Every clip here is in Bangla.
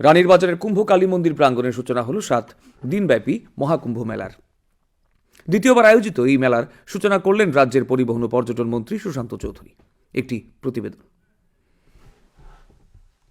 রানীর বাজারের কুম্ভ কালী মন্দির প্রাঙ্গণের সূচনা হল সাত দিনব্যাপী মহাকুম্ভ মেলার। দ্বিতীয়বার আয়োজিত এই মেলার সূচনা করলেন রাজ্যের পরিবহন ও পর্যটন মন্ত্রী সুশান্ত চৌধুরী। একটি প্রতিবেদন।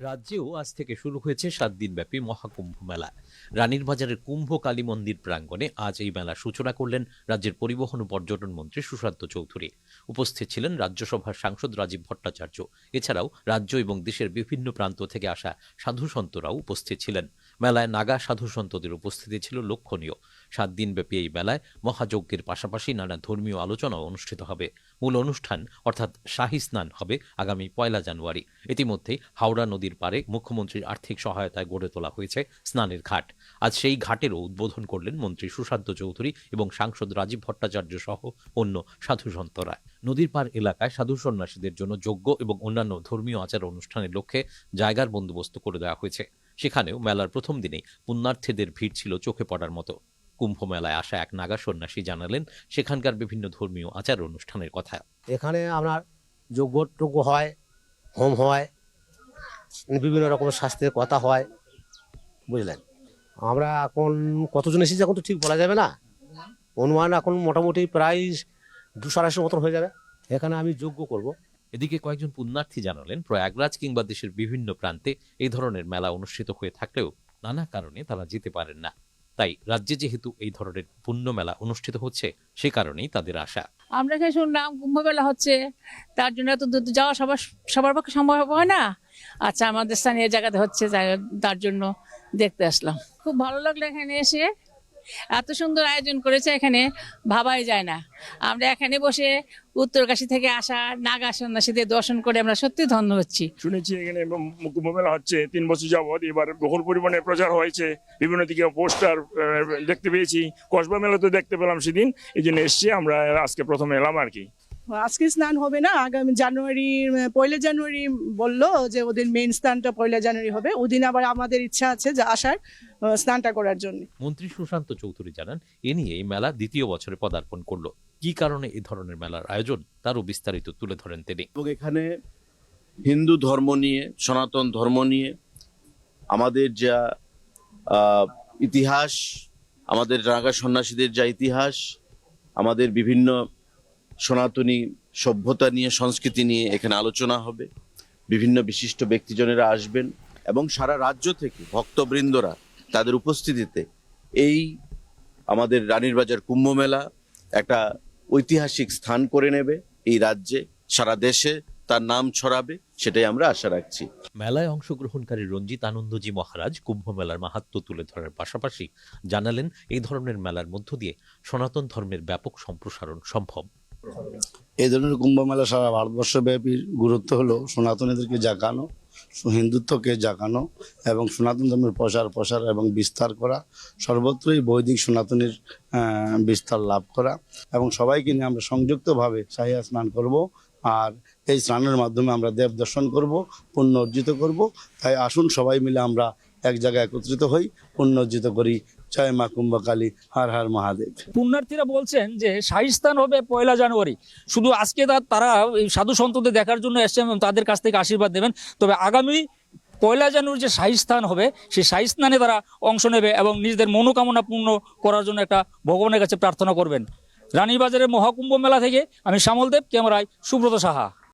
রাজ্যেও আজ থেকে শুরু হয়েছে সাত দিনব্যাপী মহাকুম্ভ মেলা। রানীর বাজারের কুম্ভ কালী মন্দির প্রাঙ্গণে আজ এই মেলা সূচনা করলেন রাজ্যের পরিবহন ও পর্যটন মন্ত্রী সুশান্ত চৌধুরী। উপস্থিত ছিলেন রাজ্যসভার সাংসদ রাজীব ভট্টাচার্য। এছাড়াও রাজ্য এবং দেশের বিভিন্ন প্রান্ত থেকে আসা সাধু সন্তরাও উপস্থিত ছিলেন। মেলায় নাগা সাধু সন্তদের উপস্থিতি ছিল লক্ষণীয়। সাত দিনব্যাপী এই মেলায় মহাযজ্ঞের পাশাপাশি নানা ধর্মীয় আলোচনাও অনুষ্ঠিত হবে। মূল অনুষ্ঠান অর্থাৎ শাহী স্নান হবে আগামী পয়লা জানুয়ারি। ইতিমধ্যেই হাওড়া নদীর পারে মুখ্যমন্ত্রীর আর্থিক সহায়তায় গড়ে তোলা হয়েছে স্নানের ঘাট। আজ সেই ঘাটেরও উদ্বোধন করলেন মন্ত্রী সুশান্ত চৌধুরী এবং সাংসদ রাজীব ভট্টাচার্য সহ অন্য সাধু সন্তরা। নদীর পার এলাকায় সাধু সন্ন্যাসীদের জন্য যোগ্য এবং অন্যান্য ধর্মীয় আচার অনুষ্ঠানের লক্ষ্যে জায়গার বন্দোবস্ত করে দেওয়া হয়েছে। সেখানেও মেলার প্রথম দিনেই পুণ্যার্থীদের ভিড় ছিল চোখে পড়ার মতো। কুম্ভ মেলায় আসা এক নাগা সন্ন্যাসী জানালেন সেখানকার বিভিন্ন ধর্মীয় আচার অনুষ্ঠানের কথা। এখানে আপনার যজ্ঞ টজ্ঞ হয়, হোম হয়, বিভিন্ন রকমের স্বাস্থ্যের কথা হয়, বুঝলেন? আমরা এখন কতজন এসেছি এখন তো ঠিক বলা যাবে না। অনুমান এখন মোটামুটি প্রায় দুশো আড়াইশো মতন হয়ে যাবে। এখানে আমি যজ্ঞ করব। এদিকে কয়েকজন পুণ্যার্থী জানালেন প্রয়াগরাজ কিংবা দেশের বিভিন্ন প্রান্তে এই ধরনের মেলা অনুষ্ঠিত হয়ে থাকলেও নানা কারণে তারা যেতে পারেন না। তাই রাজ্যে যেহেতু এই ধরনের পুণ্য মেলা অনুষ্ঠিত হচ্ছে সে কারণেই তাদের আশা। আমরা এখানে শুনলাম কুম্ভ মেলা হচ্ছে তার জন্য এত দূর যাওয়া সবার সবার পক্ষে সম্ভব হয় না? আচ্ছা আমাদের স্থানীয় জায়গাতে হচ্ছে তার জন্য দেখতে আসলাম। খুব ভালো লাগল এখানে এসে। এত সুন্দর আয়োজন করেছে, এখানে ভাবাই যায় না। আমরা এখানে বসে উত্তরকাশী থেকে আসা, নাগা সন্ন্যাসীদের দর্শন করে আমরা সত্যি ধন্য হচ্ছি। শুনেছি এখানে কুম্ভ মেলা হচ্ছে, তিন বছর যাবৎ এবার বহুল পরিমাণে প্রচার হয়েছে, বিভিন্ন দিকে পোস্টার দেখতে পেয়েছি, কসবা মেলা তো দেখতে পেলাম সেদিন, এই জন্য এসছি, আমরা আজকে প্রথমে এলাম আর কি। আজকে স্নান হবে না আগামী জানুয়ারি পয়লা জানুয়ারি বলল যে ওদের মেইন স্নানটা পয়লা জানুয়ারি হবে। ওদিন আবার আমাদের ইচ্ছা আছে যে আসার স্নানটা করার জন্য। মন্ত্রী সুশান্ত চৌধুরী জানান এ নিয়ে এই মেলা দ্বিতীয় বছরে পদার্পণ করল। কি কারণে এই ধরনের মেলার আয়োজন? তারও বিস্তারিত তুলে ধরেন তিনি। এবং এখানে হিন্দু ধর্ম নিয়ে সনাতন ধর্ম নিয়ে আমাদের যা ইতিহাস আমাদের রাগা সন্ন্যাসীদের যা ইতিহাস আমাদের বিভিন্ন সনাতনী সভ্যতা নিয়ে, সংস্কৃতি নিয়ে এখানে আলোচনা হবে। বিভিন্ন বিশিষ্ট ব্যক্তিজনেরা আসবেন এবং সারা রাজ্য থেকে ভক্তবৃন্দরা তাদের উপস্থিতিতে এই আমাদের রানীর বাজার কুম্ভ মেলা একটা ঐতিহাসিক স্থান করে নেবে এই রাজ্যে, সারা দেশে তার নাম ছড়াবে, সেটাই আমরা আশা রাখছি। মেলায় অংশগ্রহণকারী রঞ্জিত আনন্দজি মহারাজ কুম্ভ মেলার মাহাত্ম্য তুলে ধরার পাশাপাশি জানালেন, এই ধরনের মেলার মধ্য দিয়ে সনাতন ধর্মের ব্যাপক সম্প্রসারণ সম্ভব। এই ধরনের কুম্ভ মেলা সারা ভারতবর্ষব্যাপী গুরুত্ব হলো সনাতনীদেরকে জাগানো, হিন্দুত্বকে জাগানো এবং সনাতন ধর্মের প্রসার প্রসার এবং বিস্তার করা, সর্বত্রই বৈদিক সনাতনীর বিস্তার লাভ করা এবং সবাইকে নিয়ে আমরা সংযুক্তভাবে সাহিয়া স্নান করব আর এই স্নানের মাধ্যমে আমরা দেব দর্শন করব, পুণ্য অর্জিত করব। তাই আসুন সবাই মিলে আমরা এক জায়গায় একত্রিত হই, পুণ্য অর্জিত করি জয় মা কুম্ভকালী, হার হার মহাদেব। পুণ্যার্থীরা বলছেন যে শাহী স্থান হবে পয়লা জানুয়ারি। শুধু আজকে তারা সাধু সন্তদের দেখার জন্য এসছেন এবং তাদের কাছ থেকে আশীর্বাদ নেবেন। তবে আগামী পয়লা জানুয়ারি যে স্থান হবে, সেই স্নানে তারা অংশ নেবে এবং নিজেদের মনোকামনা পূর্ণ করার জন্য একটা ভগবানের কাছে প্রার্থনা করবেন। রানীবাজারের মহাকুম্ভ মেলা থেকে আমি শ্যামল দেব ক্যামেরায় সুব্রত সাহা।